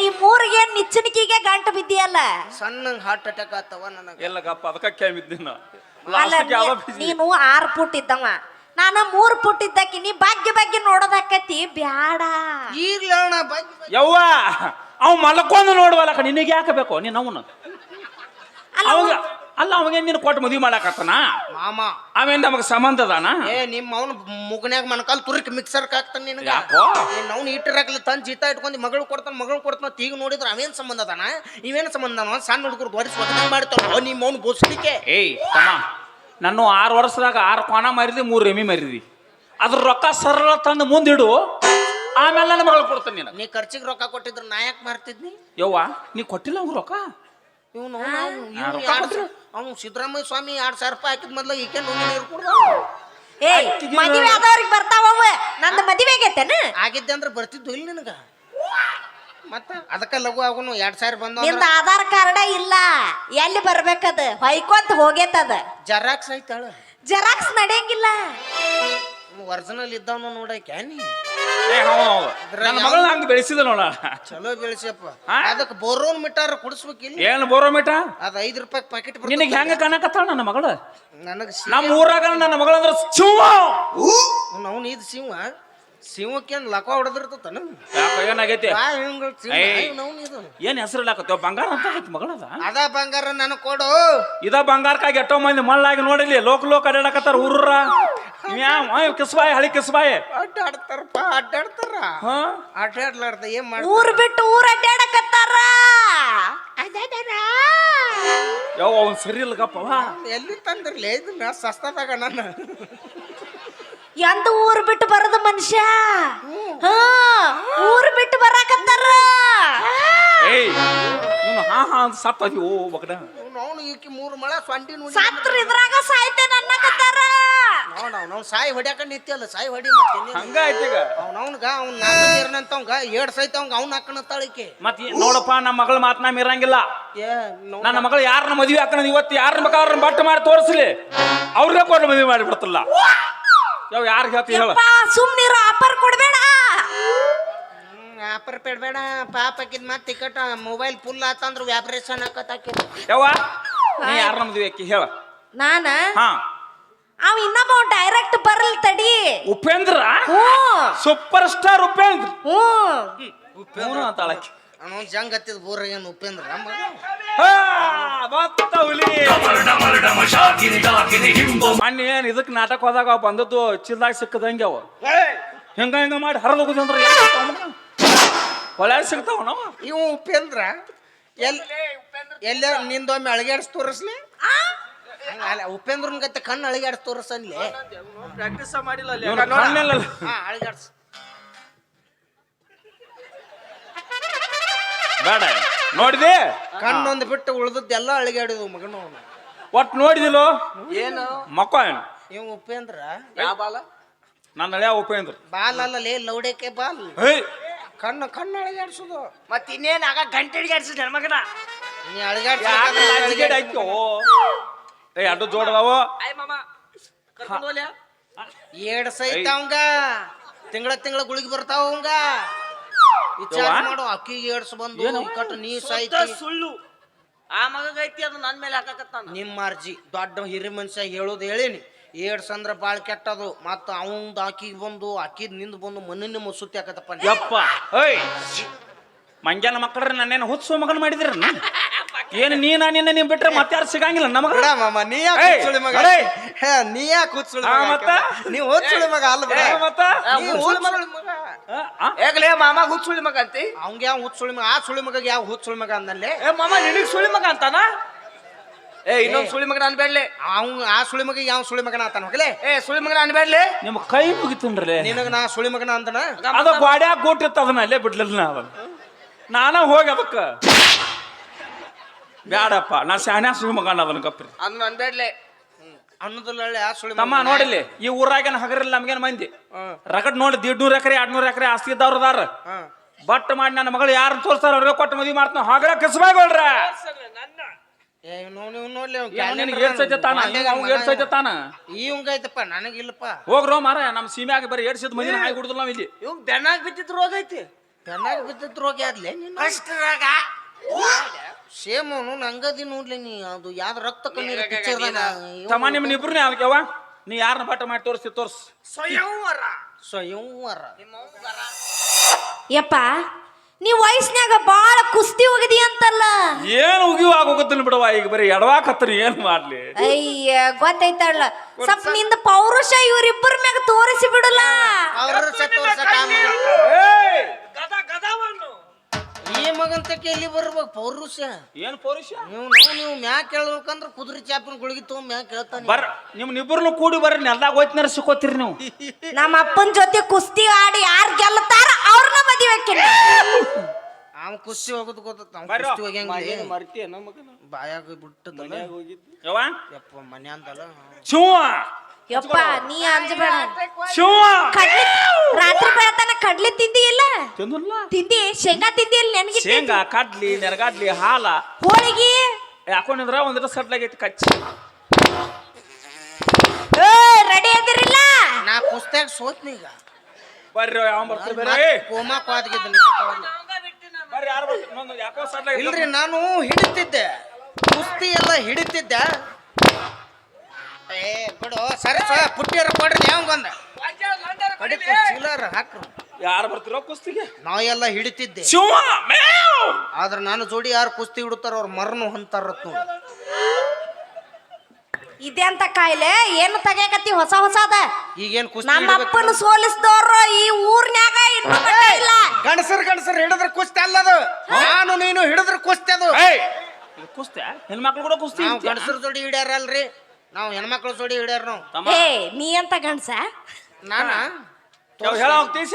ಈ ಮೂರಿಗೆ ನಿಚ್ಚಣಿಕೆಗೆ ಗಂಟು ಬಿದ್ದಿಯಲ್ಲ? ಸಣ್ಣ ಹಾರ್ಟ್ ಅಟ್ಯಾಕ್ ಆತವ ನನಗೆ. ಎಲ್ಲ ಗಪ್ಪ ಅದಕ್ಕೆ ಕೇಳಿದ್ದಿನ ಅಲ್ಲ ನೀ- ನೀನು ಆರ್ ಫುಟ್ ಇದ್ದವ. ನಾನು ಮೂರು ಫುಟ್ ಇದ್ದಕ್ಕೆ ನೀ ಬಗ್ಗೆ ಬಗ್ಗೆ ನೋಡೋದಾಕತಿ ಬ್ಯಾಡ. ಈಗ್ಲೇ ಅಣ್ಣ ಬಾಯ್ ಯವ್ವ ಅವ್ ಮಲ್ಕೊಂಡು ನೋಡುವಲ್ಲ ನಿನಗೆ ಯಾಕೆ ಬೇಕು? ನೀನು ಅವನು ಅಲ್ಲ ಅವಾಗ ಅಲ್ಲ ಅವಾಗ ನೀನು ಕೊಟ್ಟು ಮದುವೆ ಮಾಡಾಕತ್ತಾನ? ಮಾಮ. ಆಮೇಲೆ ನಮಗೆ ಸಂಬಂಧ ಅದಾನ? ಏ ನಿಮ್ಮ ಅವನು ಮುಗನ್ಯಾಗ ಮಣಕಾಲ್ ತುರಿಕ್ ಮಿಕ್ಸರ್ ಹಾಕ್ತಾನ ನಿನಗೆ? ಯಾಕೋ? ಅವ್ನು ಹಾಕಲಿ ತನ್ ಜೀತ ಇಟ್ಕೊಂಡು ಮಗಳು ಕೊಡ್ತಾನ ಮಗಳು ಕೊಡ್ತಾನ ಈಗ ನೋಡಿದ್ರೆ ಅವೇನ್ ಸಂಬಂಧ ಅದಾನ? ಇವೇನ್ ಸಂಬಂಧ ಅದಾನ? ಸಣ್ಣ ಹುಡುಗರು ಬರಿ ಸ್ವತಃ ಮಾಡ್ತಾವ ನಿಮ್ಮ ಅವ್ನು ಬೋಸ್ಲಿಕ್ಕೆ ಏಯ್ ತಮ್ಮ. ನನ್ನ ಆರು ವರ್ಷದಾಗ ಆರು ಕೋಣ ಮಾರಿದಿ ಮೂರು ರೆಮಿ ಮಾರಿದಿ. ಅದ್ರ ರೊಕ್ಕ ಸರಳ ತಂದು ಮುಂದಿಡು ಆಮೇಲೆ ನನ್ನ ಮಗಳು ಕೊಡ್ತಾನೆ ನೀನು ನೀ ಖರ್ಚಿಗೆ ರೊಕ್ಕ ಕೊಟ್ಟಿದ್ರು ನಾ ಯಾಕೆ ಮಾರ್ತಿದ್ನಿ? ಯವ್ವ ನೀ ಕೊಟ್ಟಿಲ್ಲ ಅವ್ರು ರೊಕ್ಕ? ಇವನು ಆ, ರೊಕ್ಕ ಕೊಟ್ರು? ಅವ್ನು ಸಿದ್ದರಾಮಯ್ಯ ಸ್ವಾಮಿ ಎರಡು ಸಾವಿರ ರೂಪಾಯಿ ಹಾಕಿದ ಮೊದ್ಲು ಈಕೆ ನುಂಗಿ ನೀರು ಕುಡ್ದ. ಏ ಮದುವೆ ಆದವ್ರಿಗೆ ಬರ್ತಾವವ ನಂದು ಮದುವೆ ಆಗೈತೇನ? ಆಗಿದ್ದೆ ಅಂದ್ರೆ ಬರ್ತಿದ್ದು ಇಲ್ಲಿ ನಿನಗ? ಮತ್ತ? ಅದಕ್ಕ ಲಘು ಆಗುನು ಎರಡ್ ಸಾವಿರ ಬಂದ ನಿಂದ ಆಧಾರ್ ಕಾರ್ಡ ಇಲ್ಲ. ಎಲ್ಲಿ ಬರ್ಬೇಕದ? ಹೊಯ್ಕೊಂತ ಹೋಗೇತದ. ಜರಾಕ್ಸ್ ಐತಾಳ? ಜೆರಾಕ್ಸ್ ನಡೆಯಂಗಿಲ್ಲ. ಒರಿಜಿನಲ್ ಇದ್ದವನು ನೋಡಕ್ಕೆ ನೀ ನನ್ನ ಮಗಳನ್ನ ಹಂಗ ಬೆಳೆಸಿದ ನೋಡ. ಚಲೋ ಬೆಳೆಸಪ್ಪ ಹಾ? ಅದಕ್ಕೆ ಬೋರೋನ್ ಮಿಟಾರ ಕುಡಿಸ್ಬೇಕಿಲ್ಲ ಏನು ಬೋರೋ ಮಿಟ ಅದ ಐದು ರೂಪಾಯಿ ಪ್ಯಾಕೆಟ್ ನಿನಗೆ ಹೆಂಗ ಕಾಣಕತ್ತಾಳ ನನ್ನ ಮಗಳು? ನನಗೆ ನಮ್ಮ ಊರಾಗ ನನ್ನ ಮಗಳಂದ್ರ ಸಿಂಹ. ಅವ್ನು ಇದು ಸಿಂಹ. ಸಿಂಹಕ್ಕೇನು ಲಕ ಹೊಡೆದಿರ್ತತನ? ಯಾಕ ಏನಾಗೈತಿ? ಏನ್ ಹಿಂಗ ಸಿಂಹ ಏಯ್. ಅವ್ನು ಇದು. ಏನ್ ಹೆಸರಿಲ್ಲಾಕತ್ತೇವ ಬಂಗಾರ ಅಂತ ಆಗೈತಿ ಮಗಳದ ಅದ? ಬಂಗಾರ ನನಗೆ ಕೊಡು. ಇದ ಬಂಗಾರಕ್ಕಾಗಿ ಎಷ್ಟೋ ಮಂದಿ ಮಳ್ಳಾಗಿ ನೋಡಿಲಿ ಲೋಕ ಲೋಕ ಅಡ್ಡಾಡಕತ್ತಾರ ಊರ್ರ ಕಿಸ್ಬಾಯ್ ಕಿಸ್ಬಾಯಿ ಹಳಿ ಕಿಸ್ಬಾಯಿ. ಅಡ್ಡಾಡ್ತಾರಪ್ಪ ಅಡ್ಡಾಡ್ತಾರ ಹಾ? ಅಡ್ಡಾಡ್ಲಾರ್ದ ಏನ್ ಮಾಡ ಊರ್ ಬಿಟ್ಟು ಊರ್ ಅಡ್ಡಾಡಕತ್ತಾರ ಯಾವ ಅವ್ನ್ ಸರಿ ಇಲ್ಲಗಪ್ಪ ಎಲ್ಲಿ ತಂದಿರ್ಲಿ? ಇದನ್ನ ಸಸ್ತದಾಗ ನನ್ನ. ಎಂದ ಊರ್ ಬಿಟ್ಟು ಬರದ ಮನುಷ್ಯ? ಹಾ ಊರ್ ಬಿಟ್ಟು ಬರಾಕತ್ತಾರ? ಏಯ್ ನೀನು ಹಾ ಹಾ ಅಂತ ಸತ್ತದಿ ಓ ಬಕಡ ಅವನು ಈಕಿ ಮೂರು ಮಳ ಸೊಂಡಿ ನೋಡಿ ಸತ್ರ ಇದ್ರಾಗ ಸಾಯ್ತೇನೆ ಅನ್ನಕತ್ತಾರ? ನೋಡ ಅವ್ನು ಸಾಯಿ ಹೊಡ್ಯಾಕ ನಿತ್ಯಲ್ಲ ಸಾಯಿ ಹೊಡಿ ಮತ್ತೆ ಹಂಗ ಐತಿ ಈಗ. ಅವ್ನವ್ನ್ಗ ಅವ್ನ ನಾಲ್ಕು ನೀರ್ನಂತವಂಗ ಏಡ್ ಸೈತ ಅವಂಗ ಅವ್ನ ಹಾಕಣತ್ತಾಳಿಕೆ ಮತ್ ಈ- ನೋಡಪ್ಪ ನಮ್ಮ ಮಗಳ ಮಾತ್ ನಾ ಇರಂಗಿಲ್ಲ ಏ ನೋ- ನನ್ನ ಮಗಳು ಯಾರನ್ನ ಮದುವೆ ಹಾಕೋಣ ಇವತ್ತು ಯಾರನ್ನ ಬೇಕಾದ್ರೆ ಬಟ್ ಮಾಡಿ ತೋರಿಸ್ಲಿ. ಅವ್ರಿಗೆ ಕೊಟ್ಟು ಮದುವೆ ಮಾಡಿ ಬಿಡ್ತಲ್ಲ. ಯಾವ ಯಾರಿಗೆ ಹೇಳ್ತಿ ಹೇಳ. ಸುಮ್ನಿರೋ ಆಫರ್ ಕೊಡ್ಬೇಡ. ವ್ಯಾಪಾರ ಪೇಡ್ಬೇಡ ಪಾಪ ಹಾಕಿದ್ ಮತ್ತೆ ಟಿಕೆಟ್ ಮೊಬೈಲ್ ಫುಲ್ ಆತಂದ್ರ ವ್ಯಾಪರೇಷನ್ ಹಾಕತ್ತಾಕಿ ಯಾವ ನೀ ನಮ್ದು ಮದುವೆ ಹಾಕಿ ಹೇಳ. ನಾನ? ಹಾ. ಅವ್ ಇನ್ನೊಬ್ಬ ಡೈರೆಕ್ಟ್ ಬರಲ್ ತಡಿ. ಉಪೇಂದ್ರ? ಹ್ಞೂ ಸೂಪರ್ ಸ್ಟಾರ್ ಉಪೇಂದ್ರ ಹ್ಞೂ ಉಪೇಂದ್ರ ಅಂತಾಳಕ್ಕೆ ಅವನು ಜಂಗ್ ಹತ್ತಿದ ಬೋರಾಗೇನು ಉಪೇಂದ್ರ? ಮಗ ಹಾ, ಬತ್ತ ಹುಲಿ ಮೊನ್ನೆ ಏನ್ ಇದಕ್ ನಾಟಕ ಹೋದಾಗ ಅವ್ ಬಂದದ್ದು ಚಿಲ್ದಾಗ ಸಿಕ್ಕದಂಗೆ ಅವ. ಹಿಂಗ ಹಿಂಗ ಮಾಡಿ ಹರಿದೋಗುದಂದ್ರ ಒಳ್ಳೆ ಸಿಗ್ತಾವ ನಾವ ಇವ ಉಪೇಂದ್ರ ಎಲ್ ಎಲ್ಲ ನಿಂದೊಮ್ಮೆ ಅಳಗ್ಯಾಡ್ಸ್ ತೋರಿಸ್ಲಿ? ಅಲ್ಲ ಉಪೇಂದ್ರನ್ ಗತ್ತೆ ಕಣ್ಣು ಅಳಗ್ಯಾಡ್ಸ್ ತೋರಿಸನ್ಲಿ ಪ್ರಾಕ್ಟೀಸ್ ಮಾಡಿಲ್ಲ ಅಲ್ಲಿ ಅಳಗ್ಯಾಡ್ಸ್. ಬೇಡ. ನೋಡಿದೆ? ಕಣ್ಣೊಂದು ಬಿಟ್ಟು ಉಳ್ದಿದ್ದೆಲ್ಲ ಅಳಗ್ಯಾಡಿದ್ವು ಮಗನು ಮಗನ ಒಟ್ಟು ನೋಡಿದಿಲ್ಲೋ ಏನು? ಮಕ್ಕ ಏನು? ಇವ್ ಉಪೇಂದ್ರ? ಯಾವ ಬಾಲ? ನನ್ನ ಹಳೆಯ ಉಪೇಂದ್ರ. ಬಾಲ್ ಅಲ್ಲ ಲೇ ಲೌಡೇಕೆ ಬಾಲ್. ಹೇಯ್ ಕಣ್ಣು ಕಣ್ಣು ಅಳಗ್ಯಾಡ್ಸೋದು ಮತ್ ಇನ್ನೇನ್ ಆಗ ಗಂಟೆ ಹಿಡಿಗಾಡ್ಸಿದ್ ಮಗನ? ನೀ ಆಯ್ತು ಏ ಅಡ್ಡು ಜೋಡದಾವ ಆಯ್ ಮಾಮ ಕರ್ಕೊಂಡು ಹೋಗ್ಲ್ಯಾ? ಏಡ್ ಸೈತ ಅವಂಗ. ತಿಂಗಳ ತಿಂಗಳ ಗುಳಿಗೆ ಬರ್ತಾವ ಅವಂಗ. ವಿಚಾರ ಯವ್ವ? ಮಾಡು ಅಕ್ಕಿಗೆ ಏಡ್ಸ್ ಬಂದು ಏನು? ನೀ ಸಾಯ್ತಿ. ಸುಳ್ಳು. ಆ ಮಗಗೈತಿ ಅದು ನನ್ ಮೇಲೆ ಹಾಕಕತ್ತಾನ? ನಿಮ್ಮ ಅರ್ಜಿ ದೊಡ್ಡ ಹಿರಿ ಮನುಷ್ಯ ಹೇಳೋದು ಹೇಳೀನಿ. ಏಡ್ಸ್ ಅಂದ್ರ ಬಾಳ್ ಕೆಟ್ಟದು. ಮತ್ತ ಅವಂದ್ ಅಕ್ಕಿಗೆ ಬಂದು ಅಕ್ಕಿದ್ನಿಂದ ಬಂದು ಮಣ್ಣಿನ ಮುಸುತ್ತಿ ಹಾಕತ್ತಪ್ಪ ಯಪ್ಪ. ಏಯ್! ಮಂಗ್ಯಾನ ಮಕ್ಕಳ್ರೆ ನನ್ನೇನು ಹುಚ್ಚು ಮಗನ ಮಾಡಿದ್ರಿ ಏನು ನೀ ನಾನು ನಿನ್ನ ನೀವು ಬಿಟ್ರೆ ಮತ್ತೆ ಯಾರು ಸಿಗಂಗಿಲ್ಲ ನಮಗ ಬಿಡ ಮಾಮ ನೀ ಯಾಕೆ ಏಯ್, ಹುಚ್ಚುಳಿ ಮಗ? ಅರೇ. ಹೇ, ನೀ ಯಾಕೆ ಹುಚ್ಚುಳಿ ಆ, ಮಗ ಮತ್ತ? ನೀ ಹುಚ್ಚುಳಿ ಮಗ ಅಲ್ಲ ಬಿಡ ಮತ್ತ? ನೀ ಹುಚ್ಚುಳಿ ಮಗ ಹೇಗ್ಲೇ ಮಾಮ ಹುತ್ ಸುಳಿ ಮಗ ಅಂತಿ? ಅವ್ಗೆ ಯಾವ ಹುಚ್ಚುಳಿ ಮಗ ಆ ಸುಳಿ ಮಗ ಯಾವ ಹುಚ್ಚುಳಿ ಮಗ ಅಂದಲ್ಲಿ? ಏ ಮಾಮ ನಿನಗ್ ಸುಳಿ ಮಗ ಅಂತಾನ? ಏ ಇನ್ನೊಂದ್ ಸುಳಿ ಮಗನ ಅನ್ಬೇಡ್ಲಿ. ಅವಂಗ ಆ ಸುಳಿ ಮಗ ಯಾವ ಸುಳಿ ಮಗನ ಅಂತಾನ ಹೋಗಲೇ? ಏ ಸುಳಿ ಮಗನ ಅನ್ಬೇಡ್ಲಿ. ನಿಮ್ ಕೈ ಮುಗಿತನ್ರಿ ನಿನಗ ನಾ ಸುಳಿ ಮಗನ ಅಂದನ? ಅದ ಗೋಡ್ಯಾಗ ಕೊಟ್ಟಿರ್ತ ಅದನ್ನ ಅಲ್ಲೇ ಬಿಡ್ಲಿಲ್ಲ ನಾ ಅದನ್ನ. ನಾನ ಹೋಗಿ ಅದಕ್ಕ. ಬ್ಯಾಡಪ್ಪ ನಾ ಶಾನ್ಯಾ ಸುಳಿ ಮಗನ ಅದನ್ನ ಗಪ್ರಿ. ಅದನ್ನ ಅನ್ಬೇಡ್ಲೆ. ಅನ್ನದಲ್ಲೇ ಆ ಸುಳಿ ತಮ್ಮ ನೋಡಿಲ್ಲಿ ಈ ಊರಾಗೇನ ಹಗರಿಲ್ಲ ನಮ್ಗೇನ್ ಮಂದಿ? ರಗಡ್ ನೋಡಿ ದಿಡ್ನೂರ್ ಎಕರೆ ಎರಡ್ನೂರ್ ಎಕರೆ ಆಸ್ತಿ ಇದ್ದವ್ರು ಅದಾರ. ಬಟ್ ಮಾಡಿ ನನ್ನ ಮಗಳು ಯಾರು ತೋರಿಸ್ತಾರ ಅವ್ರಿಗೆ ಕೊಟ್ಟು ಮದುವೆ ಮಾಡ್ತಾನ. ಹಗರ ಕಸಬಾಗೋಳ್ರ ಏ ನೋಡಿ ನೋಡ್ಲಿ ನಿನಗೆ ಏಟ್ ಸೈತೆ ತಾನ? ಅವ್ಗೆ ಏಟ್ ಸೈತೆ ತಾನ? ಇವಂಗ ಐತಪ್ಪ ನನಗಿಲ್ಲಪ್ಪ. ಹೋಗ್ರೋ ಮಾರ ನಮ್ಮ ಸೀಮ್ಯಾಗ ಬರೀ ಏಡ್ಸಿದ್ ಮಂದಿನ ಹಾಯಿ ಕುಡ್ದಲ್ಲ ನಾವ್ ಇಲ್ಲಿ. ಇವ್ ಬೆನ್ನಾಗ ಬಿದ್ದಿದ್ ರೋಗ ಐತಿ. ಬೆನ್ನಾಗ ಬಿದ್ದಿದ್ರು ಹೋಗಿ ಅದ್ಲೆ ಅಷ್ಟ್ರಾಗ ಸೇಮ್ ಅವನು ನಂಗದಿ ನೋಡ್ಲಿ ನೀ ಅದು ಯಾವ್ದು ರಕ್ತ ಕಣ್ಣೀರ ಪಿಕ್ಚರ್ ತಮ್ಮ ನಿಮ್ಮನ್ನ ಇಬ್ರು ಆಗ್ಯಾವ ನೀ ಯಾರನ್ನ ಪಾಠ ಮಾಡಿ ತೋರಿಸಿ ತೋರ್ಸ್. ಸ್ವಯಂವರ. ಸ್ವಯಂವರ. ಯಪ್ಪ ನೀ ವಯಸ್ನ್ಯಾಗ ಬಾಳ ಕುಸ್ತಿ ಹೋಗಿದಿ ಅಂತಲ್ಲ. ಏನು ಉಗಿಯು ಆಗೋಗತ್ತಿಲ್ಲ ಬಿಡವ ಈಗ ಬರೀ ಎಡವಾಕತ್ತರಿ ಏನ್ ಮಾಡ್ಲಿ? ಅಯ್ಯ ಗೊತ್ತೈತಲ್ಲ ಸ್ವಲ್ಪ ನಿಂದ ಪೌರುಷ ಇವರಿಬ್ಬರ ಮ್ಯಾಗ ತೋರಿಸಿ ಬಿಡಲ್ಲ. ಅವ್ರ ತೋರ್ಸಕ! ಗದ ಗದವನ್ನು ಈ ಮಗಂತ ಕೇಳಿ ಎಲ್ಲಿ ಬರ್ಬೇಕು? ಪೌರುಷ. ಏನ್ ಪೌರುಷ? ನೀವು ನಾವು ನೀವು ಮ್ಯಾಕ್ ಕೇಳ್ಬೇಕಂದ್ರ ಕುದುರೆ ಚಾಪಿನ ಗುಳಿಗೆ ತಗೊಂಡ್ ಮ್ಯಾಕ್ ಕೇಳ್ತಾನೆ ಬರ್ ನಿಮ್ನಿಬ್ಬರನ್ನು ಕೂಡಿ ಬರ್ರಿ ನೆಲ್ದಾಗ ಹೋಯ್ತು ಸಿಕ್ಕೋತೀರಿ ನೀವು. ನಮ್ಮ ಅಪ್ಪನ ಜೊತೆ ಕುಸ್ತಿ ಆಡಿ ಯಾರು ಗೆಲ್ಲತಾರ ಅವ್ರನ್ನ ಮದುವೆ ಆಮ್ ಅವ್ ಕುಸ್ತಿ ಹೋಗೋದು ಗೊತ್ತ ಬರ್ರೋ. ಕುಸ್ತಿ ಮರ್ತಿಯ ಮಗನ? ಬಾಯಾಗ ಬಿಟ್ಟದ ಯವ್ವ? ಯಪ್ಪ ಮನೆ ಅಂತಲ್ಲ ಶಿವ! ಯಪ್ಪ ನೀ ಅಂಜಬೇಡ ಶಿವ! ಕಡ್ಲಿ ರಾತ್ರಿ ಬೆಳತನ ಕಡ್ಲಿ ತಿಂದಿ ಇಲ್ಲ ತಿಂದಿಲ್ಲ. ತಿಂದಿ ಶೇಂಗಾ ತಿಂದಿಲ್ಲ ನನಗೆ ಶೇಂಗಾ ಕಡ್ಲಿ ನೆರಗಾಡ್ಲಿ ಹಾಲ. ಹೋಳಿಗೆ? ಹಾಕೊಂಡಿದ್ರ ಒಂದಿಟ ಸಟ್ಲಾಗೈತಿ ಕಚ್ಚಿ. ರೆಡಿ ಅದಿರಿಲ್ಲ? ನಾ ಕುಸ್ತ್ಯಾಗ ಸೋತ್ನಿ ಈಗ. ಬರ್ರಿ ಯಾವ ಬರ್ತೀರಿ ಬರ್ರಿ. ಕೋಮಾ ಕ್ವಾದ್ಗಿದ್ದ ಬರ್ರಿ ಯಾರು ಬರ್ತೀರಿ? ಯಾಕೋ ಸಟ್ಲಾಗ ಇಲ್ರಿ ನಾನು ಹಿಡಿತಿದ್ದೆ. ಕುಸ್ತಿ ಎಲ್ಲ ಹಿಡಿತಿದ್ದೆ. ಏ ಬಿಡು. ಸರಿ ಸರ ಪುಟ್ಟಿಯರ ಕೊಡ್ರಿ ಯಾವಂಗೊಂದ ಕಡಿತು ಚೀಲರ್ ಹಾಕ್ರು. ಯಾರು ಬರ್ತಿರೋ ಕುಸ್ತಿಗೆ? ನಾವ್ ಎಲ್ಲ ಹಿಡಿತಿದ್ದೆ. ಶಿವ ಮೇವ್! ಆದ್ರ ನಾನು ಜೋಡಿ ಯಾರು ಕುಸ್ತಿ ಹಿಡುತ್ತಾರ ಅವ್ರ ಮರನು ಹೊಂತಾರತ್ ನೋಡಿ. ಇದೆಂತ ಕಾಯಿಲೆ? ಏನು ತೆಗಿಯಕತ್ತಿ? ಹೊಸ ಹೊಸದ? ಈಗೇನ್ ಕುಸ್ತಿ ನಮ್ಮ ಅಪ್ಪನ ಸೋಲಿಸಿದವ್ರು ಈ ಊರ್ನ್ಯಾಗ ಇನ್ನು ಮಟ್ಟ ಇಲ್ಲ. ಗಂಡಸರ್ ಗಂಡಸರ್ ಹಿಡಿದ್ರ ಕುಸ್ತಿ ಅಲ್ಲದು. ನಾನು ನೀನು ಹಿಡಿದ್ರ ಕುಸ್ತಿ ಅದು. ಕುಸ್ತಿ ಹೆಣ್ಮಕ್ಳು ಕೂಡ ಕುಸ್ತಿ. ನಾವು? ಗಂಡಸರ ಜೋಡಿ ಹಿಡ್ಯಾರಲ್ರಿ. ನಾವು ಹೆಣ್ಮಕ್ಳು ಸೋಡಿ ಹಿಡ್ಯಾರ ನಾವು. ತಮ್ಮ. ನೀ ಅಂತ ಗಂಡ್ಸ? ನಾನ? ಯಾವ ಹೇಳ ಹೋಗ್ತೀವಿ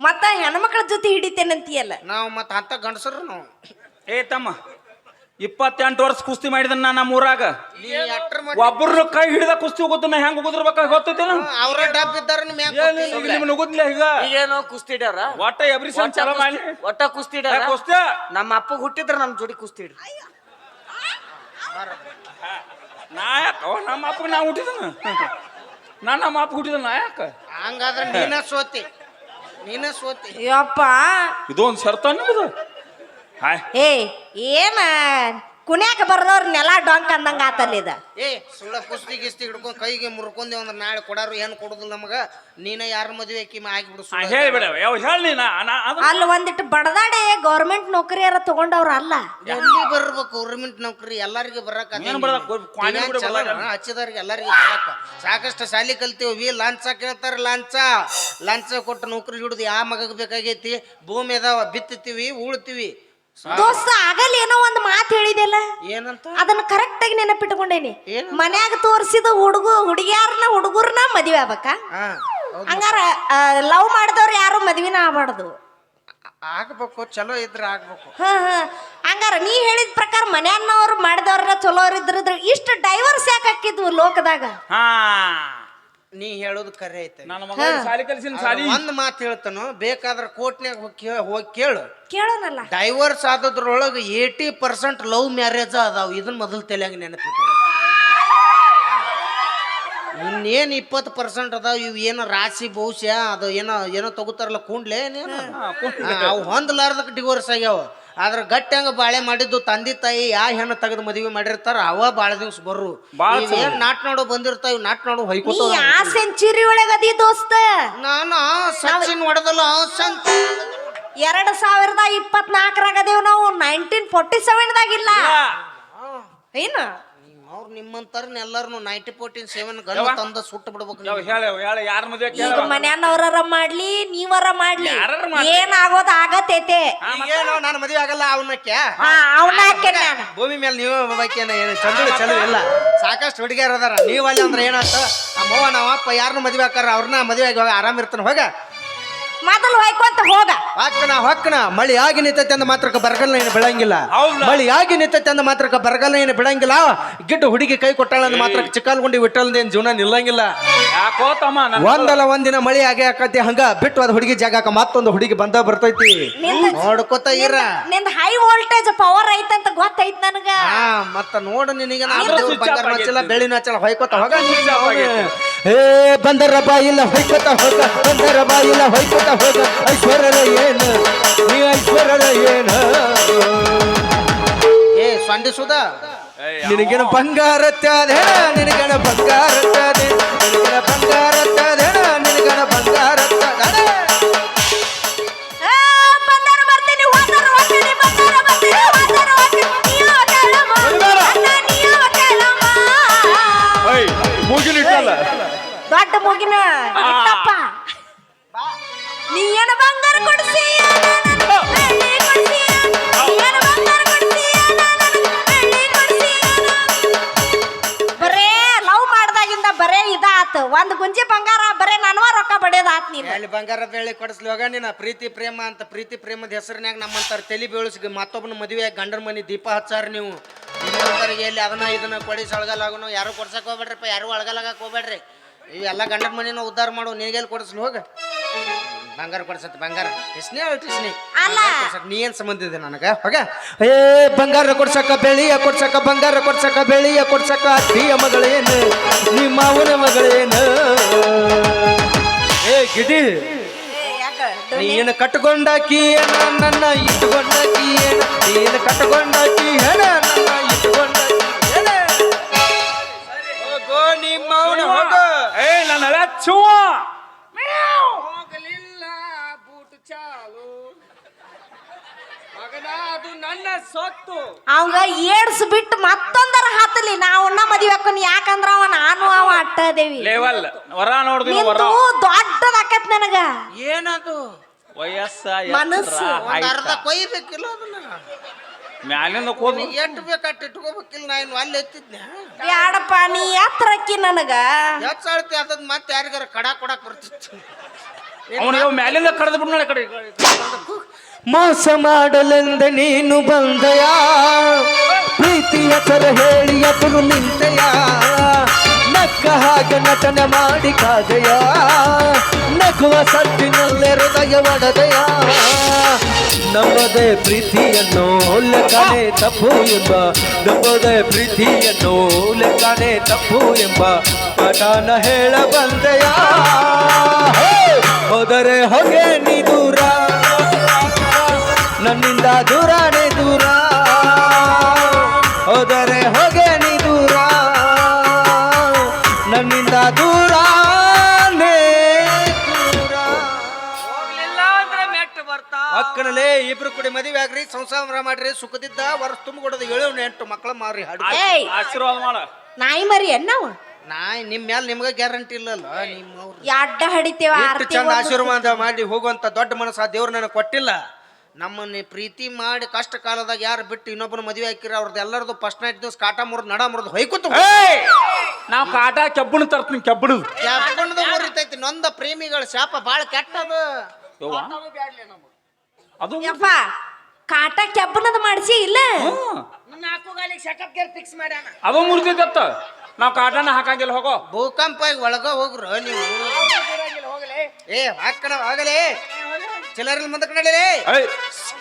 ಮತ್ತ ಹೆಣ್ಮಕ್ಳ ಜೊತೆ ಹಿಡಿತೇನಂತೀಯಲ್ಲ ನಾವು ಮತ್ತ ಅಂತ ಗಂಡಸರು ನಾವು. ಏ ತಮ್ಮ. ಇಪ್ಪತ್ತೆಂಟು ವರ್ಷ ಕುಸ್ತಿ ಮಾಡಿದ ನಾ ನಮ್ಮ ಊರಾಗ. ನೀ ಮಾಡಿ ಕೈ ಹಿಡಿದ ಕುಸ್ತಿ ಹೋಗುತ್ತ ನಾ ಹೆಂಗ್ ಹೋಗುದಿರ್ಬೇಕ ಗೊತ್ತೈತೇನ? ಅವ್ರ ಡಬ್ ಇದ್ದಾರ ಮ್ಯಾಗ ಏನು ಈಗ ನಿಮ್ಗೆ ನುಗುದ್ಲ ಈಗ? ಈಗೇನೋ ಕುಸ್ತಿಡ್ಯಾರ ಒಟ್ಟ ಎಬ್ರಿ ಸಂಚಾರ ಚಲೋ ಮಾಡಿ. ಒಟ್ಟ ಕುಸ್ತಿಡ್ಯಾರ ಕುಸ್ತಿ ನಮ್ಮ ಅಪ್ಪ ಹುಟ್ಟಿದ್ರ ನಮ್ಮ ಜೋಡಿ ಕುಸ್ತಿ ಕುಸ್ತಿಡ್ರಿ ನಾಯಕ ಅವ ನಮ್ಮ ಅಪ್ಪಗೆ ನಾ ಹುಟ್ಟಿದನ? ನಾ ನಮ್ಮ ಅಪ್ಪ ಹುಟ್ಟಿದ ನಾಯಕ ಹಂಗಾದ್ರೆ ನೀನ ಸೋತಿ. ನೀನ ಸೋತಿ. ಯಪ್ಪ. ಇದೊಂದು ಸರ್ತ ನಿಮ್ಮದು ಹಾಯ್. ಏ ಏನ? ಕುಣ್ಯಾಕ ಬರ್ದವ್ರ ನೆಲ ಡೊಂಕ್ ಅಂದಂಗ ಆತಲ್ಲ ಇದ. ಏ ಸುಳ್ಳ ಕುಸ್ತಿ ಗಿಸ್ತಿ ಹಿಡ್ಕೊಂಡು ಕೈಗೆ ಮುರ್ಕೊಂಡೆ ಅಂದ್ರೆ ನಾಳೆ ಕೊಡಾರು ಏನು ಕೊಡುದಿಲ್ಲ ನಮಗ? ನೀನ ಯಾರ ಮದುವೆ ಆಕಿ ಆಗಿಬಿಡು ಹೇಳ್ಬಿಡ ಯಾವ ಹೇಳಿ ನೀ ನಾ ನಾ- ಅದು ಅಲ್ಲಿ ಒಂದಿಟ್ಟು ಬಡದಾಡೆ ಗೌರ್ಮೆಂಟ್ ನೌಕರಿಯಾರ ತಗೊಂಡವ್ರ ಅಲ್ಲ. ಎಲ್ಲಿ ಬರ್ಬೇಕು ಗೌರ್ಮೆಂಟ್ ನೌಕರಿ? ಎಲ್ಲರಿಗೂ ಬರಕ ಏನ್ ಕ್ವಾಣಿ. ಹಚ್ಚಿದವ್ರಿಗೆ ಎಲ್ಲಾರಿಗೆ ಬರಕ. ಸಾಕಷ್ಟು ಶಾಲಿ ಕಲ್ತೀವಿ. ಲಂಚ ಕೇಳ್ತಾರ ಲಂಚ. ಲಂಚ ಕೊಟ್ಟು ನೌಕರಿ ಹಿಡಿದು ಯಾವ ಮಗಗ್ ಬೇಕಾಗೈತಿ? ಭೂಮಿ ಅದಾವ. ಬಿತ್ತತೀವಿ ಉಳ್ತೀವಿ. ದೋಸ್ತ ಆಗಲ್ಲ ಏನೋ ಒಂದ್ ಮಾತು ಹೇಳಿದೆಲ್ಲ ಏನಂತ? ಅದನ್ನ ಕರೆಕ್ಟ್ ಆಗಿ ನೆನಪಿಟ್ಕೊಂಡೇನಿ. ಏನು? ಮನ್ಯಾಗ ತೋರಿಸಿದ ಹುಡುಗ ಹುಡುಗಿಯಾರನ್ನ ಹುಡುಗರ್ನ ಮದ್ವೆ ಆಗ್ಬೇಕ. ಹೌದು. ಹಂಗಾರ ಲವ್ ಮಾಡಿದವ್ರು ಯಾರು ಮದ್ವಿನ ಆಗ್ಬಾರ್ದು. ಆಗ್ಬೇಕು ಚಲೋ ಇದ್ರ ಆಗ್ಬೇಕು. ಹ ಹ. ಹಂಗಾರ ನೀ ಹೇಳಿದ ಪ್ರಕಾರ ಮನ್ಯಾನವ್ರು ಮಾಡಿದವ್ರ ಚಲೋ ಇದ್ರ ಇಷ್ಟು ಡೈವರ್ಸ್ ಯಾಕೆ ಹಾಕಿದ್ವು ಲೋಕದಾಗ? ಹಾ. ನೀ ಹೇಳೋದು ಕರೆ ಐತೆ. ನನ್ನ ಮಗ ಸಾಲಿ ಕಲಿಸಿನ ಸಾಲಿ. ಒಂದ್ ಮಾತು ಹೇಳ್ತಾನು ಬೇಕಾದ್ರೆ ಕೋರ್ಟ್ನ್ಯಾಗ ಹೋಗಿ ಹೋಗಿ ಕೇಳು. ಕೇಳೋನಲ್ಲ. ಡೈವರ್ಸ್ ಆದದ್ರೊಳಗೆ ಏಯ್ಟಿ ಪರ್ಸೆಂಟ್ ಲವ್ ಮ್ಯಾರೇಜ್ ಅದಾವ. ಇದನ್ನ ಮೊದಲು ತಲೆಯಾಗ ನೆನಪಿಟ್ಟು ಇನ್ನೇನು ಇಪ್ಪತ್ತು ಪರ್ಸೆಂಟ್ ಅದಾವ ಇವು ಏನೋ ರಾಶಿ ಬಹುಶಃ ಅದು ಏನೋ ಏನೋ ತಗೋತಾರಲ್ಲ ಕುಂಡ್ಲೆ ಏನೇನು. ಅವು ಹೊಂದಲಾರ್ದಕ್ಕೆ ಡಿವೋರ್ಸ್ ಆಗ್ಯಾವ. ಆದ್ರೆ ಗಟ್ಟಿ ಹಂಗ ಬಾಳೆ ಮಾಡಿದ್ದು ತಂದೆ ತಾಯಿ ಯಾ ಹೆಣ್ಣು ತೆಗೆದು ಮದುವೆ ಮಾಡಿರ್ತಾರ ಅವ ಬಾಳ ದಿವ್ಸ ಬರ್ರು. ಬಾಳ್ ಏನ್ ನಾಟ್ ನೋಡು ಬಂದಿರ್ತಾವ ಇವ್ ನಾಟ್ ನೋಡು ನೀ ಹೊಯ್ಕೋತ ಆ ಸೆಂಚುರಿ ಒಳಗದಿ ದೋಸ್ತ. ನಾನು ಸಚಿನ್ ಹೊಡೆದಲ್ಲ ಸಂತ ಎರಡ್ ಸಾವಿರದ ಇಪ್ಪತ್ನಾಲ್ಕರಾಗ ಅದೇವ್ ನಾವು ನೈನ್ಟೀನ್ ಫೋರ್ಟಿ ಸೆವೆನ್ದಾಗಿಲ್ಲ ಏನು? ಅವ್ರು ನಿಮ್ಮಂತಾರನ್ನ ಎಲ್ಲಾರು ನೈಟಿ ಫೋರ್ಟೀನ್ ಸೆವೆನ್ ಗನ್ ತಂದ ಸುಟ್ಟು ಬಿಡ್ಬೇಕು ಯಾವ ನೀವು. ಹೇಳ ಹೇಳ ಯಾರ ಮದುವೆ ಈಗ ಮನ್ಯಾನವ್ರರ ಮಾಡ್ಲಿ ನೀವರ ಮಾಡ್ಲಿ. ಯಾರರ ಮಾಡ್ಲಿ. ಏನಾಗೋದ್ ಆಗತೈತೆ. ಈಗೇನು ನಾನು ಮದುವೆ ಆಗಲ್ಲ ಅವನಕ್ಕೆ ಹಾ ಅವನ್ನ ನಾನು? ಭೂಮಿ ಮೇಲೆ ನೀವು ಬಾಕಿನ ಏನು ಚಂದ್ರ ಚಲೋ ಇಲ್ಲ. ಸಾಕಷ್ಟು ಹುಡುಗಿಯರ್ ಅದಾರ. ನೀವು ಅಲ್ಲಿ ಅಂದ್ರೆ ಏನಾಯ್ತು? ಅಮ್ಮವ್ವ ನಾವಪ್ಪ ಅಪ್ಪ ಯಾರನ್ನ ಮದುವೆ ಹಾಕಾರ ಅವ್ರನ್ನ ಮದುವೆ ಆಗಿ ಆರಾಮ್ ಇರ್ತಾನೆ. ಹೋಗ. ಮೊದಲು ಹೊಯ್ಕೊಂತ ಹೋಗ. ಹಾಕ್ನ ಹೊಕ್ಕನ ಮಳಿ ಆಗಿ ನಿಂತೈತೆ ಅಂದ ಮಾತ್ರಕ್ಕೆ ಬರಗಲ್ಲ ಏನು ಬೆಳಂಗಿಲ್ಲ. ಹೌದಾ? ಮಳಿ ಆಗಿ ನಿಂತೈತೆ ಅಂದ ಮಾತ್ರಕ್ಕೆ ಬರಗಲ್ಲ ಏನು ಬೆಳಂಗಿಲ್ಲ. ಗಿಡ್ಡ ಹುಡುಗಿ ಕೈ ಕೊಟ್ಟಾಳ ಅಂದ ಮಾತ್ರಕ್ಕೆ ಚಿಕ್ಕಲ್ಗುಂಡಿ ವಿಠಲ್ದೇನ್ ಜೀವನ ನಿಲ್ಲಂಗಿಲ್ಲ. ಯಾಕೋ ತಮ್ಮ ನನ್ನ ಒಂದಲ್ಲ ಒಂದಿನ ಮಳಿ ಆಗಿ ಆಕತಿ ಹಂಗ ಬಿಟ್ಟು ಅದ್ ಹುಡುಗಿ ಜಾಗಕ್ಕೆ ಮತ್ತೊಂದು ಹುಡುಗಿ ಬಂದ ಬರ್ತೈತಿ. ನೋಡ್ಕೊತ ಇರ. ನಿಂದ ಹೈ ವೋಲ್ಟೇಜ್ ಪವರ್ ಐತಂತ ಗೊತ್ತೈತ್ ನನಗ. ಹಾ ಮತ್ತ ನೋಡು ನಿನಗೆ ಆದ್ರೂ switch off ಬಂಗಾರ ಹಚ್ಚಲ್ಲ ಆಗೈತಿ. ಬೆಳ್ಳಿನ ಹಚ್ಚಲ್ಲ ಹೊಯ್ಕೋತ ಹೋಗ. switch off ಆಗೈತಿ. ಏ ಬಂದರ ಬಾಯಿಲ್ಲ ಹೊಯ್ಕೋತ ಹೋಗ. ಬಂದರ ಬಾಯಿಲ್ಲ ಹೊಯ್ಕೋತ ಹೋಗ ಐಶ್ವರ್ಯದ ಏನ? ನೀ ಐಶ್ವರ್ಯದ ಏನ? ಏ ಸೊಂಡಿ ಸುಧಾ. ನಿನಗೇನ ಬಂಗಾರ ನಿನಗೇನ ಬಂಗಾರ ನಿನಗೇನ ಬಂಗಾರ ಪ್ರೀತಿ ಪ್ರೇಮ ಅಂತ ಪ್ರೀತಿ ಪ್ರೇಮದ ಹೆಸರಿನಾಗ ನಮ್ಮಂತಾರ ತಲೆ ಬೀಳಿಸಿ ಮತ್ತೊಬ್ಬನ ಮದುವೆ ಗಂಡನ ಮನೆ ದೀಪ ಹಚ್ಚಾರ ನೀವು. ಇನ್ನೊಂದರಿಗೆ ಎಲ್ಲಿ ಅದನ್ನ ಇದನ್ನ ಕೊಡಿ ಸಳಗಲಾಗುನು ಯಾರು ಕೊಡ್ಸಕ್ ಹೋಗ್ಬೇಡ್ರಿಪ್ಪ ಯಾರು ಒಳಗಲಾಗಕ್ಕೆ ಹೋಗ್ಬೇಡ್ರಿ. ಇವೆಲ್ಲ ಗಂಡನ ಮನೆನ ಉದ್ಧಾರ ಮಾಡು ನಿನಗೆಲ್ಲಿ ಕೊಡಿಸ್ಲು ಹೋಗ. ಬಂಗಾರ ಕೊಡ್ಸತ್ ಬಂಗಾರ. ಎಷ್ಟನೇ ಅಲ್ಲ. ನೀ ಏನ್ ಸಂಬಂಧ ಇದೆ ನನಗ? ಹೋಗ. ಏ ಬಂಗಾರ ಕೊಡ್ಸಕ ಬೆಳಿಯ ಕೊಡ್ಸಕ ಬಂಗಾರ ಕೊಡ್ಸಕ ಬೆಳಿಯ ಕೊಡ್ಸಕ ಅತ್ತಿಯ ಮಗಳೇನು ನಿಮ್ಮ ಅವನ ಮಗಳೇನು? ಏ ಗಿಡಿ ನೀನು ಕಟ್ಕೊಂಡಾಕಿ ಏನ ನನ್ನ ಇಟ್ಕೊಂಡಾಕಿ ಏನ ನೀನು ಕಟ್ಕೊಂಡಾಕಿ ಏನ ನನ್ನ ಇಟ್ಕೊಂಡಾಕಿ ಏನ ಹೋಗೋ ನಿಮ್ಮ ಅವನ ಹೋಗೋ. ಏಯ್ ನನ್ನ ಹಳೆ ಚುವ ಹೋಗಲಿಲ್ಲ ಬೂಟು ಚಾಲು. ಮಗನ ಅದು ನನ್ನ ಸೊತ್ತು. ಅವಂಗ ಏಡ್ಸ್ ಬಿಟ್ಟು ಮತ್ತೊಂದರ ಹಾತಲಿ. ನಾವನ್ನ ಮದುವೆ ಯಾಕಂದ್ರ ಅವ ನಾನು ಅವ ಅಟ್ಟದೇವಿ ಲೇವಲ್. ವರ ನೋಡ್ದಿನ ವರ. ದೊಡ್ಡದಾಕತ್ ನನಗ. ಏನದು? ವಯಸ್ಸ ಮನಸ್ಸು. ಒಂದ್ ಅರ್ಧ ಕೊಯ್ಬೇಕಿಲ್ಲ ಅದನ್ನ. ಮ್ಯಾಲಿಂದ ಕೂದ್ ಎಷ್ಟು ಬೇಕಾಟ್ ಇಟ್ಕೋಬೇಕಿಲ್ಲ ನಾ ಇನ್ನು ಅಲ್ಲಿ ಎತ್ತಿದ್ನೆ ಬ್ಯಾಡಪ್ಪ ನೀ ಎತ್ತರಕ್ಕಿ ನನಗ. ಯಾಕೆ ಸಾಳ್ತಿ ಅದ್ ಮತ್ತೆ ಯಾರಿಗಾರ ಕಡ ಕೊಡಕ್ ಬರ್ತಿತ್ತು. ಅವನಿಗೆ ಮ್ಯಾಲಿಂದ ಕಡ್ದು ಬಿಡ್ ನೋಡಿ ಕಡೆ. ಮೋಸ ಮಾಡಲೆಂದ ನೀನು ಬಂದಯ? ಪ್ರೀತಿಯ ಸರ ಹೇಳಿ ಎದುರು ನಿಂತೆಯ? ನಕ್ಕ ಹಾಗ ನಟನೆ ಮಾಡಿ ಕಾದೆಯ? ನಗುವ ಸತ್ತಿನಲ್ಲೇ ಹೃದಯ ನಮದೆ ನಮ್ಮದೇ ಪ್ರೀತಿಯನ್ನು ಲೆಕ್ಕನೆ ತಪ್ಪು ಎಂಬ ನಮ್ಮದೇ ಪ್ರೀತಿಯನ್ನು ಲೆಕ್ಕನೆ ತಪ್ಪು ಎಂಬ ಪಟಾನ ಹೇಳ ಬಂದೆಯ? ಹೋದರೆ ಹೊಗೆ ನೀ ಕೂಡಿ ಮದುವೆ ಆಗ್ರಿ ಸಂಸಾರ ಮಾಡ್ರಿ ಸುಖದಿದ್ದ ವರ್ಷ ತುಂಬ ಕೊಡೋದು ಏಳು ಎಂಟು ಮಕ್ಕಳ ಮಾರಿ ಹಾಡು. ಏಯ್! ಆಶೀರ್ವಾದ ಮಾಡ. ನಾಯಿ ಮರಿ ನಾವು ನಾಯಿ ನಿಮ್ ಮೇಲೆ ನಿಮ್ಗೆ ಗ್ಯಾರಂಟಿ ಇಲ್ಲಲ್ಲ ನಿಮ್ಮವ್ರು ಅಡ್ಡ ಹಡಿತೇವ ಎಷ್ಟು ಆರ್ತಿ ಚಂದ ಒಂದು- ಆಶೀರ್ವಾದ ಮಾಡಿ ಹೋಗುವಂತ ದೊಡ್ಡ ಮನಸ್ಸು ಆ ದೇವ್ರು ನನಗೆ ಕೊಟ್ಟಿಲ್ಲ. ನಮ್ಮನ್ನ ಪ್ರೀತಿ ಮಾಡಿ ಕಷ್ಟ ಕಾಲದಾಗ ಯಾರು ಬಿಟ್ಟು ಇನ್ನೊಬ್ಬನ ಮದುವೆ ಹಾಕಿರ ಅವ್ರದ್ದು ಎಲ್ಲರದು ಫಸ್ಟ್ ನೈಟ್ ದಿವಸ ಕಾಟ ಮುರಿದು ನಡ ಮುರಿದು ಹೊಯ್ಕೊತ. ಏಯ್! ನಾವು ಕಾಟ ಕೆಬ್ಬಣ ತರ್ತೀನಿ ಕೆಬ್ಬಣದು. ಕ್ಯಾಪ್ಕೊಂಡದ ಮುರಿತೈತಿ ನೊಂದ ಪ್ರೇಮಿಗಳ ಶಾಪ ಬಾಳ ಕೆಟ್ಟದ. ಅದು ಯಪ್ಪ ಕಾಟ ಕೆಬ್ಬನದ ಮಾಡಿಸಿ ಇಲ್ಲ? ಹ್ಮ್. ನನ್ನ ಹಾಕೋಗಾಲಿಗೆ ಸೆಟಪ್ ಗೇರ್ ಫಿಕ್ಸ್ ಮಾಡ್ಯಾನ. ಅದು ದತ್ತ ನಾವು ಕಾಟನ ಹಾಕಂಗಿಲ್ಲ ಹೋಗೋ. ಭೂಕಂಪ ಒಳಗ ಹೋಗ್ರು ನೀವು. ಹೋಗಲೇ ಏ ಹಾಕಣ ಆಗಲೇ. ಚಿಲ್ಲರಲ್ಲಿ ಮುಂದಕ್ಕೆ ನಡೀಲಿ ಏಯ್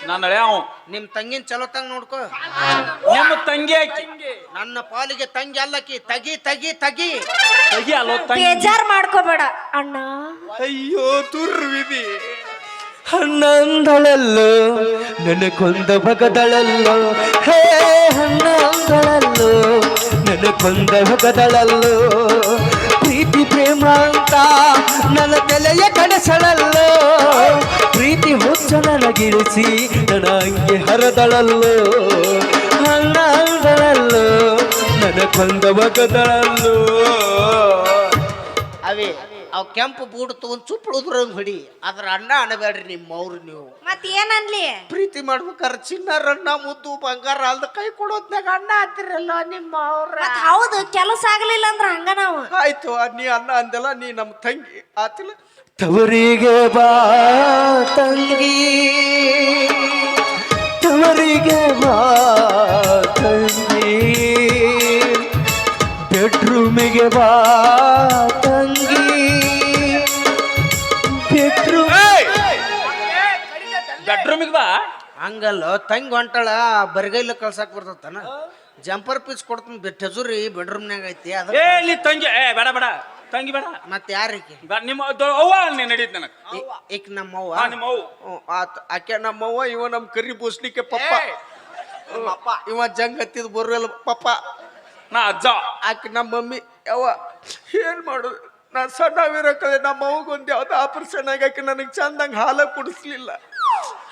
ನಾನು ಅವ. ನಿಮ್ ತಂಗಿನ ಚಲೋ ತಂಗ ನೋಡ್ಕೋ. ನಿಮ್ಮ ತಂಗಿ ಆಕಿ. ನನ್ನ ಪಾಲಿಗೆ ತಂಗಿ ಅಲ್ಲಕಿ ತಗಿ ತಗಿ ತಗಿ. ತಗಿ ಅಲ್ಲೋ ತಂಗಿ. ಬೇಜಾರ್ ಮಾಡ್ಕೋಬೇಡ. ಅಣ್ಣ. ಅಯ್ಯೋ ತುರ್ವಿದಿ ಹನ್ನೊಂದಳಲ್ಲೋ? ನನಗೊಂದ ಭಗದಳಲ್ಲೋ? ಹೇ ಹನ್ನೊಂದಳಲ್ಲೋ? ನನಗೊಂದ ಭಗದಳಲ್ಲೋ? ಪ್ರೀತಿ, ಪ್ರೇಮ ಅಂತ ನನ್ನ ತಲೆಯ ಕನಸಳಲ್ಲೋ? ಪ್ರೀತಿ ಹುಚ್ಚ ನನಗಿಳಿಸಿ ನನ್ನ ಅಂಗೆ ಹರದಳಲ್ಲೋ? ಹನ್ನೊಂದಳಲ್ಲೋ? ನನಗೊಂದ ಭಗದಳಲ್ಲೋ? ಅವೇ ಅವ್ ಕೆಂಪು ಬೂಡು ಚುಪ್ ಚುಪ್ಪಳು ಹೊಡಿ. ಅದ್ರ ಅಣ್ಣ ಅಣಬೇಡ್ರಿ ನಿಮ್ಮ ಅವ್ರು ನೀವು. ಮತ್ ಏನನ್ಲಿ? ಪ್ರೀತಿ ಮಾಡ್ಬೇಕಾದ್ರೆ ರಣ್ಣ ಮುದ್ದು ಬಂಗಾರ ಅಲ್ದ ಕೈ ಕೊಡೋದ್ನಾಗ ಅಣ್ಣ ಅಂತಿರಲ್ಲ ನಿಮ್ಮ ಅವ್ರ ಮತ್ ಹೌದು ಕೆಲಸ ಆಗ್ಲಿಲ್ಲ ಅಂದ್ರ ಹಂಗ ನಾವು. ಆಯ್ತು ನೀ ಅಣ್ಣ ಅಂದಲ್ಲ ನೀ ನಮ್ಮ ತಂಗಿ ಆತಿಲ್ಲ. ತವರಿಗೆ ಬಾ ತಂಗಿ. ತವರಿಗೆ ಬಾ ತಂಗಿ. ಬೆಡ್ರೂಮಿಗೆ ಬಾ ತಂಗಿ. ಹಂಗಲ್ಲ ತಂಗಿ ಹೊಂಟಾಳ ಬರಿಗೈಲ ಕಳ್ಸಕ್ ಬರ್ತತನ. ಜಂಪರ್ ಪೀಸ್ ಕೊಡ್ತೀನಿ ಟೆಜುರಿ ಬೆಡ್ರೂಮ್ನಾಗ ಐತಿ ಅದ ಏ ಇಲ್ಲಿ ತಂಗಿ ಏ ಬೇಡ ಬೇಡ. ತಂಗಿ ಬೇಡ. ಮತ್ತೆ ಯಾರಿಗೆ ಬೇಡ, ನಿಮ್ಮ ದೊ- ಅವ್ವ ನೀ ನಡೀತು ನನಗೆ. ಈಕ್ ನಮ್ಮವ್ವ? ಹಾ ನಿಮ್ಮ ಅವ್ವ ಹ್ಞೂ, ಆತ್ ಆಕೆ ನಮ್ಮವ್ವ ಇವ ನಮ್ಮ ಕರಿ ಬೂಸ್ಲಿಕ್ಕೆ ಪಪ್ಪ. ಪಪ್ಪ. ಇವ ಜಂಗ್ ಹತ್ತಿದ್ ಬರುವಲ್ಲ ಪಪ್ಪ. ನಾ ಅಜ್ಜ. ಆಕೆ ನಮ್ಮ ಮಮ್ಮಿ ಯವ್ವ ಏನ್ ಮಾಡೋದು? ನಾ ಸಣ್ಣವಿರಕದೆ ನಮ್ಮ ಅವ್ಗ ಒಂದು ಯಾವ್ದು ಆಪರೇಷನ್ ಆಗಕ್ಕೆ ನನಗೆ ಚಂದಂಗೆ ಹಾಲ ಕುಡಿಸ್ಲಿಲ್ಲ.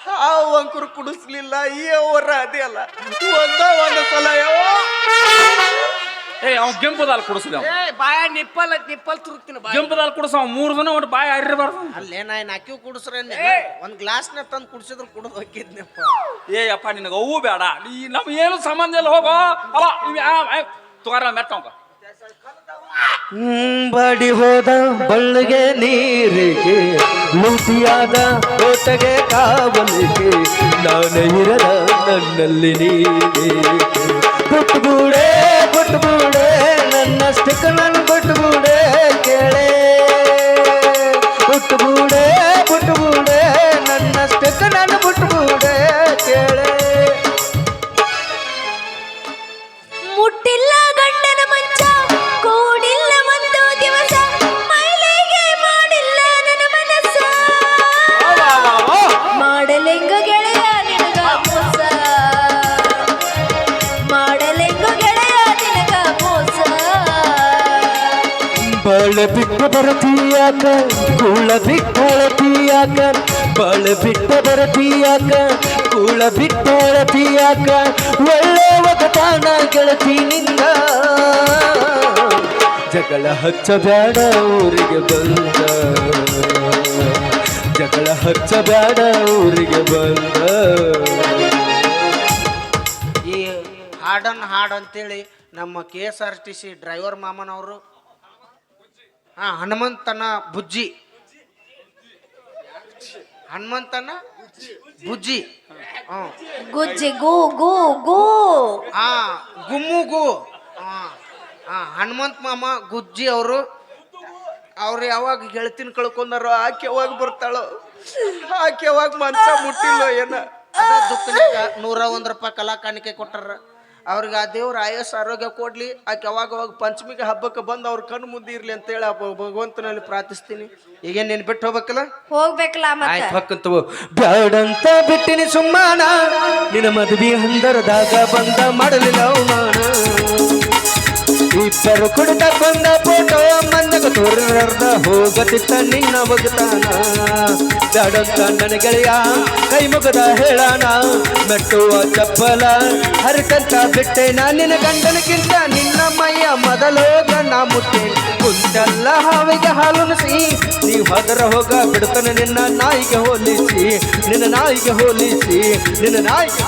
ಹಾವು ಅಂಕುರು ಕುಡಿಸ್ಲಿಲ್ಲ ಈ ಅವರ ಅದೇ ಅಲ್ಲ. ಒಂದ ಒಂದು ಸಲ ಏ ಅವ್ ಕೆಂಪದಾಲ್ ಕುಡಿಸಿದ ಏ ಬಾಯ ನಿಪ್ಪಲ್ ನಿಪ್ಪಲ್ ತುರುಕ್ತೀನಿ ಬಾಯ. ಕೆಂಪುದಾಲ್ ಕುಡಿಸ ಅವ್ ಮೂರು ದಿನ ಒಟ್ಟು ಬಾಯ ಹರಿಬಾರ್ದು. ಅಲ್ಲೇ ನಾ ಏನ್ ಅಕ್ಕಿವ್ ಕುಡಿಸ್ರೆ ಒಂದ್ ಗ್ಲಾಸ್ನ ತಂದು ಕುಡಿಸಿದ್ರು ಕುಡಿದು ಹೋಗಿದ್ನಪ್ಪ. ಏ ಅಪ್ಪ ನಿನಗೆ ಅವು ಬೇಡ. ಈ ನಮ್ ಏನು ಸಂಬಂಧ ಇಲ್ಲ ಹೋಗೋ. ಅಲ್ಲ ತುಗಾರ ಮೆಟ್ಟವಂಗ ಬಡಿ ಹೋದ ಬಳ್ಳಿಗೆ ನೀರಿಗೆ, ಲೂಟಿಯಾದ ತೋಟಗೆ ಕಾವಲಿಗೆ, ನಾನು ಇರದ ನನ್ನಲ್ಲಿ ನೀರಿಗೆ. ಬುಟ್ಬೂಡೆ ಬುಟ್ಬೂಡೆ ನನ್ನಷ್ಟಕ್ಕೆ ನನ್ನ ಬುಟ್ಬೂಡೆ ಕೇಳೆ ಬಳ ಬಿಟ್ಟು ಬರತೀಯಾಕ? ಕೂಳ ಬಿಟ್ಟಳತೀಯಾಕ ಬಳೆ ಬಿಟ್ಟು ಬರತೀಯಾಕ? ಕೂಳ ಬಿಟ್ಟಳತೀಯಾಕ ಒಳ್ಳೆ ಒಗತಾನ ಗೆಳತಿ ನಿಂದ ಜಗಳ ಹಚ್ಚಬೇಡ ಊರಿಗೆ ಬಂದ. ಜಗಳ ಹಚ್ಚಬೇಡ ಊರಿಗೆ ಬಂದ. ಈ ಹಾಡನ್ ಹಾಡ್ ಅಂತೇಳಿ ನಮ್ಮ K S R T C driver ಮಾಮನವರು ಹಾ ಹನುಮಂತನ ಬುಜ್ಜಿ. ಹನುಮಂತನ ಬುಜ್ಜಿ. ಗುಜ್ಜಿ ಗೋ ಗೋ ಗೋ. ಆ ಗುಮ್ಮು ಗೋ. ಹಾ ಹನುಮಂತ ಮಾಮ ಗುಜ್ಜಿ ಅವರು. ಅವ್ರು ಯಾವಾಗ ಗೆಳತಿನ ಕಳ್ಕೊಂಡಾರೋ ಆಕೆ ಯಾವಾಗ ಬರ್ತಾಳೋ ಆಕೆ ಯಾವಾಗ ಮನ್ಸ ಮುಟ್ಟಿಲ್ಲ ಏನ. ಅದ ದುಃಖನಾಗ ನೂರ ಒಂದ್ ರೂಪಾಯಿ ಕಲಾ ಕಾಣಿಕೆ ಕೊಟ್ಟಾರ. ಅವ್ರಿಗೆ ಆ ದೇವ್ರ ಆಯಸ್ ಆರೋಗ್ಯ ಕೊಡ್ಲಿ ಆಕೆ ಅವಾಗ ಅವಾಗ ಪಂಚಮಿಗೆ ಹಬ್ಬಕ್ಕೆ ಬಂದು ಅವ್ರ ಕಣ್ಣು ಮುಂದೆ ಇರ್ಲಿ ಅಂತೇಳಿ ಆ ಭಗವಂತನಲ್ಲಿ ಪ್ರಾರ್ಥಿಸ್ತೀನಿ. ಈಗೇನ್ ನೀನ್ ಬಿಟ್ಟು ಹೋಗ್ಬೇಕಲ್ಲ? ಹೋಗ್ಬೇಕಲ್ಲ ಆಯ್ತು ಬ್ಯಾಡಂತ ಬಿಟ್ಟಿನಿ ಸುಮ್ಮನ ನಿನ್ನ ಮದುವೆ ಹಂದರದಾಗ ಬಂದ ಮಾಡಲಿಲ್ಲ ಅವಮಾನ. ಇಬ್ಬರು ಕುಡಿತ ಬಂದ ಫೋಟೋ ಮಂದಗ ತೋರಿದ ಹೋಗತಿತ್ತ ನಿನ್ನ ಒಗತಾನ. ಬ್ಯಾಡಂತ ನನ್ನ ಗೆಳೆಯ ಕೈ ಮುಗದ ಹೇಳಾನ, ಮೆಟ್ಟುವ ಚಪ್ಪಲ ಹರಿತಂತ ಬಿಟ್ಟೆ ನಾ ನಿನ್ನ ಗಂಡನಕ್ಕಿಂತ ನಿನ್ನ ಮೈಯ ಮೊದಲು ನಾ ಮುಟ್ಟೆ ಕುಂತೆಲ್ಲ ಹಾವಿಗೆ ಹಾಲುಣಿಸಿ ನೀ ಹೊದರ ಹೋಗ ಬಿಡ್ತಾನೆ ನಿನ್ನ ನಾಯಿಗೆ ಹೋಲಿಸಿ. ನಿನ್ನ ನಾಯಿಗೆ ಹೋಲಿಸಿ, ನಿನ್ನ ನಾಯಿಗೆ